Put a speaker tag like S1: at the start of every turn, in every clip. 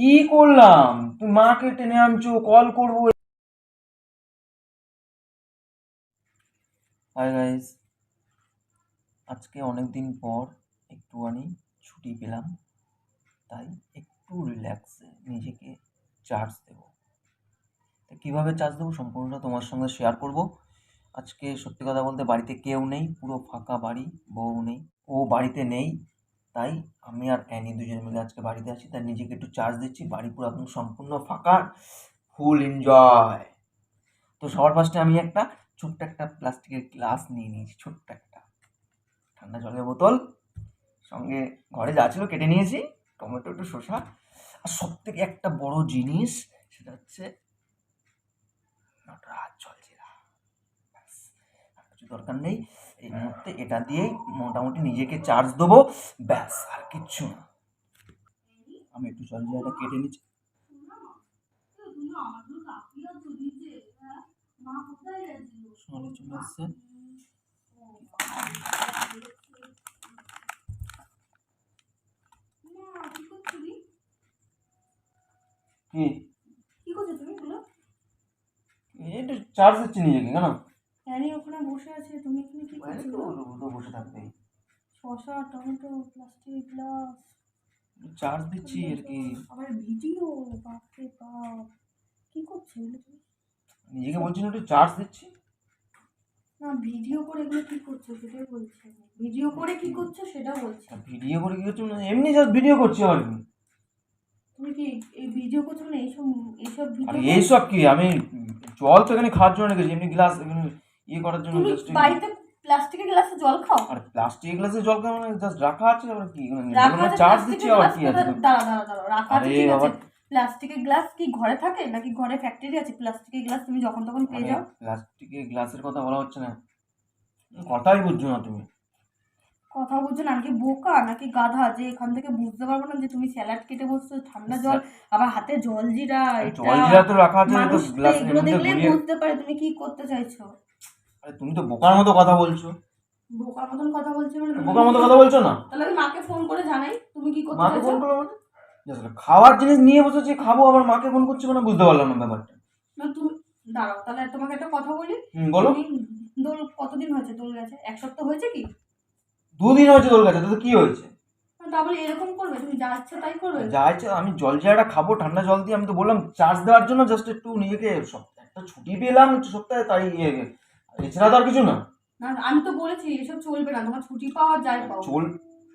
S1: কি করলাম? তুই মাকে টেনে আনছো কল করব। গাইস আজকে অনেক দিন পর একটুখানি ছুটি পেলাম, তাই একটু রিল্যাক্সে নিজেকে চার্জ দেবো। তো কীভাবে চার্জ দেবো সম্পূর্ণটা তোমার সঙ্গে শেয়ার করব। আজকে সত্যি কথা বলতে বাড়িতে কেউ নেই, পুরো ফাঁকা বাড়ি, বউ নেই, ও বাড়িতে নেই। তাই আমি আর অ্যানি দুজনে মিলে আজকে বাড়িতে আছি, তাই নিজেকে একটু চার্জ দিচ্ছি। বাড়ি পুরো একদম সম্পূর্ণ ফাঁকা ফুল এনজয় তো সবার ফার্স্টে আমি একটা ছোট্ট একটা প্লাস্টিকের গ্লাস নিয়ে নিয়েছি, ছোট্ট একটা। ঠান্ডা জলের বোতল, সঙ্গে ঘরে যা ছিল কেটে নিয়েছি, টমেটো, একটু শসা। আর সব থেকে একটা বড় জিনিস, সেটা হচ্ছে নটরাজ কিছু দরকার নেই। এই মুহূর্তে এটা দিয়েই মোটামুটি নিজেকে চার্জ দেবো। ব্যাস আর কিচ্ছু না। আমি একটু জলজিরাটা কেটে নিচ্ছি। চলে এসছে কি?
S2: কি করছ তুমি? বলো।
S1: এই একটু চার্জ দিচ্ছি নিজেকে কেন?
S2: বসে আছে তুমি এখানে কি করছ
S1: বসে থাকবে।
S2: শসা টমেটো প্লাস্টিক গ্লাস
S1: চার্জ দিচ্ছি আর কি।
S2: আবার ভিডিও বাপরে বাপ। কি করছ তুমি?
S1: নিজেকে বলছি না একটু চার্জ দিচ্ছি।
S2: না ভিডিও করে এগুলো কি করছ সেটাই বলছি ভিডিও করে কি করছ সেটা বলছি।
S1: ভিডিও করে কি করছ? মানে এমনি জাস্ট ভিডিও করছি আর কি।
S2: তুমি কি এই ভিডিও করছ না এইসব এইসব
S1: আর
S2: ভিডিও
S1: এইসব কি? আমি জল তো এখানে খাওয়ার জন্য রেখেছি এমনি গ্লাস ইয়ে করার জন্য
S2: তুমি বাড়িতে প্লাস্টিকের গ্লাসে জল খাও?
S1: আর প্লাস্টিক গ্লাসে জল খাওয়া মানে জাস্ট রাখা আছে? আবার কি
S2: রাখা
S1: চার্জ
S2: plastic
S1: দিচ্ছি আবার কি আছে?
S2: দাঁড়া দাঁড়া দাঁড়া রাখা আছে ঠিক আছে। প্লাস্টিকের গ্লাস কি ঘরে থাকে নাকি ঘরে ফ্যাক্টরি আছে? প্লাস্টিকের গ্লাস তুমি যখন তখন পেয়ে যাও।
S1: প্লাস্টিকের গ্লাসের কথা বলা হচ্ছে না। কথাই বুঝছ না তুমি।
S2: কথা বুঝছ না নাকি বোকা নাকি গাধা যে এখান থেকে বুঝতে পারব না যে তুমি স্যালাড কেটে বসছো ঠান্ডা জল আবার হাতে জল জিরা এটা
S1: জলজিরা তো রাখা আছে
S2: মানুষ এগুলো
S1: মধ্যে
S2: বুঝতে পারে তুমি কি করতে চাইছো।
S1: আরে তুমি তো বোকার মতো কথা বলছো।
S2: বোকার মতন কথা বলছো মানে
S1: বোকার মতো কথা বলছো না?
S2: তাহলে আমি মাকে ফোন করে জানাই তুমি কি করতে
S1: মাকে ফোন করল মানে? খাওয়ার জিনিস নিয়ে বসেছি খাব আবার মাকে ফোন করছি মানে বুঝতে পারলাম না ব্যাপারটা।
S2: না তুমি দাঁড়াও তাহলে তোমাকে একটা কথা বলি।
S1: হুম, বলো।
S2: দোল কতদিন হয়েছে দোল গেছে? এক সপ্তাহ হয়েছে কি?
S1: দুদিন হয়েছে তোর কাছে তো কি হয়েছে?
S2: না, তা বলে এরকম করবে তুমি যা ইচ্ছে তাই করবে।
S1: যা ইচ্ছে আমি জল জায়গাটা খাব ঠান্ডা জল দিয়ে আমি তো বললাম চার্জ দেওয়ার জন্য জাস্ট একটু নিজেকে একটা ছুটি পেলাম সপ্তাহে তাই ইয়ে এছাড়া তো আর কিছু না।
S2: না আমি তো বলেছি এসব চলবে না তোমার ছুটি পাওয়া যায় পাও।
S1: চল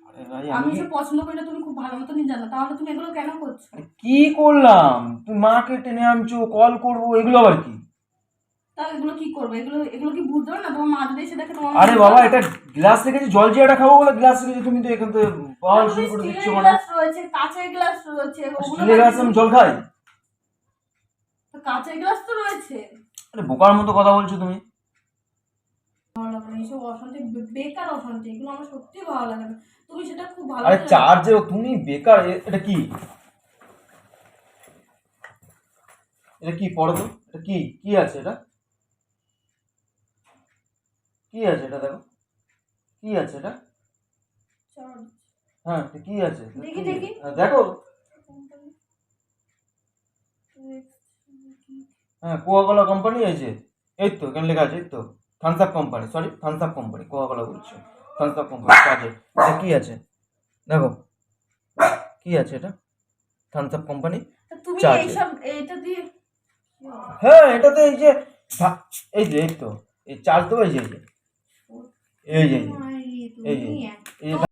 S1: আরে ভাই
S2: আমি এসব পছন্দ করি না তুমি খুব ভালো মতনই জানো তাহলে তুমি এগুলো কেন করছ?
S1: কি করলাম? তুই মাকে টেনে আনছো কল করব এগুলো আবার কি?
S2: তাহলে এগুলো কি করবে? এগুলো এগুলো কি বুঝতে না তোমার মা যদি এসে দেখে তোমার
S1: আরে বাবা এটা গ্লাস রেখেছি জল জিরাটা খাব বলে গ্লাস রেখেছি তুমি তো এখান থেকে পাওয়া শুরু করে দিচ্ছ মানে।
S2: গ্লাস রয়েছে কাঁচের গ্লাস রয়েছে ওগুলো
S1: স্টিলের গ্লাস আমি জল খাই?
S2: তো কাঁচের গ্লাস তো রয়েছে।
S1: আরে বোকার মতো কথা বলছো তুমি।
S2: ভালো লাগে না এইসব অশান্তি বেকার অশান্তি এগুলো আমার সত্যি ভালো লাগে না। তুমি সেটা খুব ভালো
S1: আরে চার্জে তুমি বেকার এটা কি? এটা কি পড়ো তো এটা কি কি আছে এটা? কি আছে এটা দেখো কি আছে এটা? হ্যাঁ এটা কি আছে?
S2: দেখি? দেখি।
S1: হ্যাঁ, দেখো। হ্যাঁ কোকাকোলা কোম্পানি আছে। এই তো কেন লেখা আছে এই তো। Thums Up company sorry Thums Up company Coca-Cola বলছি। থামস আপ কোম্পানি আছে এটা কি আছে? দেখো কি আছে এটা? থামস আপ কোম্পানি
S2: হ্যাঁ তুমি
S1: তো
S2: এইসব এটা দিয়ে
S1: হ্যাঁ এটাতে এই যে এই যে এই তো এই চার্জ তো এই যে এই যে এই যে এই যে।